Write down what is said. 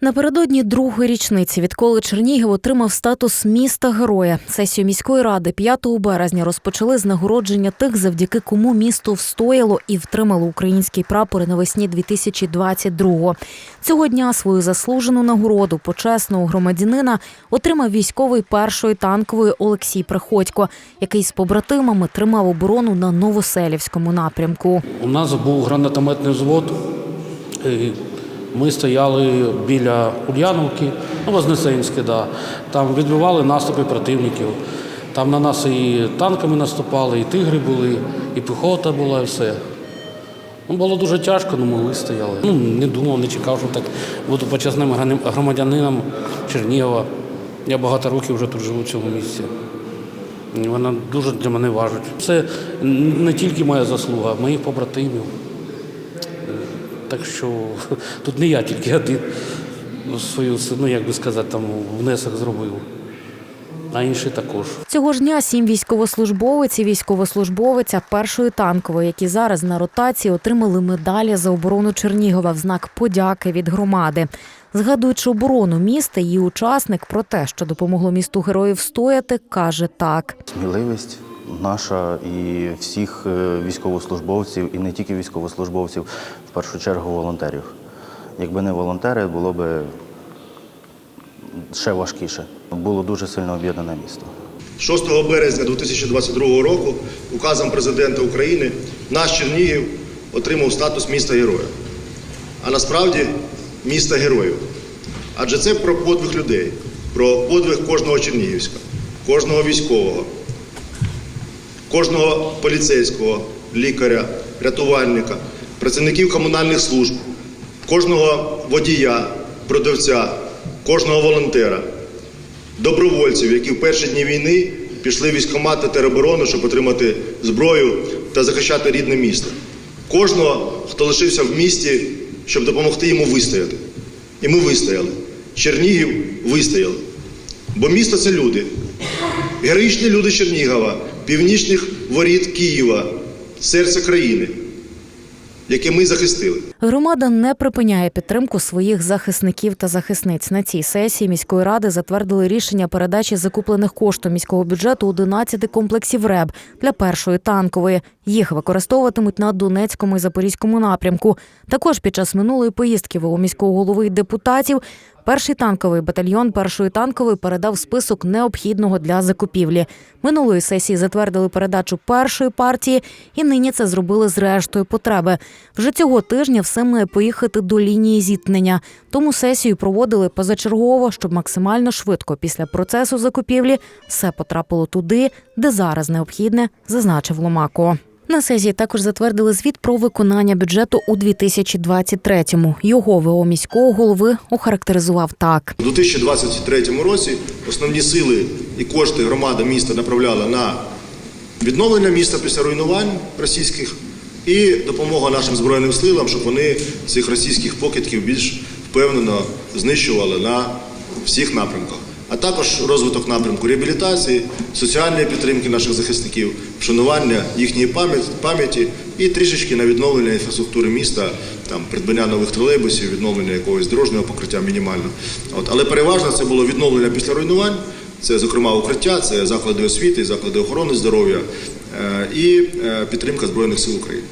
Напередодні другої річниці, відколи Чернігів отримав статус міста героя. Сесію міської ради 5 березня розпочали з нагородження тих, завдяки кому місто встояло і втримало український прапор навесні 2022-го. Цього дня свою заслужену нагороду почесного громадянина отримав військовий першої танкової Олексій Приходько, який з побратимами тримав оборону на Новоселівському напрямку. У нас був гранатометний взвод. Ми стояли біля Ульяновки, ну, Вознесенське, да. там відбивали наступи противників. Там на нас і танками наступали, і тигри були, і піхота була, і все. Ну, було дуже тяжко, але ми вистояли. Ну, не думав, не чекав, що так буду почесним громадянином Чернігова. Я багато років вже тут живу в цьому місці. Вона дуже для мене важить. Це не тільки моя заслуга, моїх побратимів. Так що тут не я тільки один свою, ну як би сказати, там внесок зробив, а інші також. Цього ж дня сім військовослужбовець і військовослужбовиця першої танкової, які зараз на ротації отримали медалі за оборону Чернігова в знак подяки від громади. Згадуючи оборону міста, її учасник про те, що допомогло місту героїв встояти, каже так. Сміливість наша і всіх е, військовослужбовців, і не тільки військовослужбовців, в першу чергу волонтерів. Якби не волонтери, було б ще важкіше. Було дуже сильно об'єднане місто. 6 березня 2022 року указом президента України наш Чернігів отримав статус міста героя. А насправді міста героїв. Адже це про подвиг людей, про подвиг кожного чернігівська, кожного військового, кожного поліцейського, лікаря, рятувальника, працівників комунальних служб, кожного водія, продавця, кожного волонтера добровольців, які в перші дні війни пішли в військкомати тероборони, щоб отримати зброю та захищати рідне місто. Кожного, хто лишився в місті, щоб допомогти йому вистояти. І ми вистояли. Чернігів вистояли. Бо місто це люди. Героїчні люди Чернігова, північних воріт Києва, серця країни, яке ми захистили. Громада не припиняє підтримку своїх захисників та захисниць. На цій сесії міської ради затвердили рішення передачі закуплених коштом міського бюджету 11 комплексів РЕБ для першої танкової. Їх використовуватимуть на Донецькому і Запорізькому напрямку. Також під час минулої поїздки ВО міського голови і депутатів Перший танковий батальйон першої танкової передав список необхідного для закупівлі. Минулої сесії затвердили передачу першої партії, і нині це зробили з рештою потреби. Вже цього тижня все має поїхати до лінії зіткнення. Тому сесію проводили позачергово, щоб максимально швидко після процесу закупівлі все потрапило туди, де зараз необхідне, зазначив Ломако. На сесії також затвердили звіт про виконання бюджету у 2023-му. Його ВО міського голови охарактеризував так. У 2023 році основні сили і кошти громада міста направляла на відновлення міста після руйнувань російських і допомога нашим збройним силам, щоб вони цих російських покидьків більш впевнено знищували на всіх напрямках. А також розвиток напрямку реабілітації, соціальної підтримки наших захисників, вшанування їхньої пам'яті і трішечки на відновлення інфраструктури міста, там придбання нових тролейбусів, відновлення якогось дорожнього покриття мінімально. От але переважно це було відновлення після руйнувань. Це, зокрема, укриття, це заклади освіти, заклади охорони здоров'я е, і е, підтримка збройних сил України.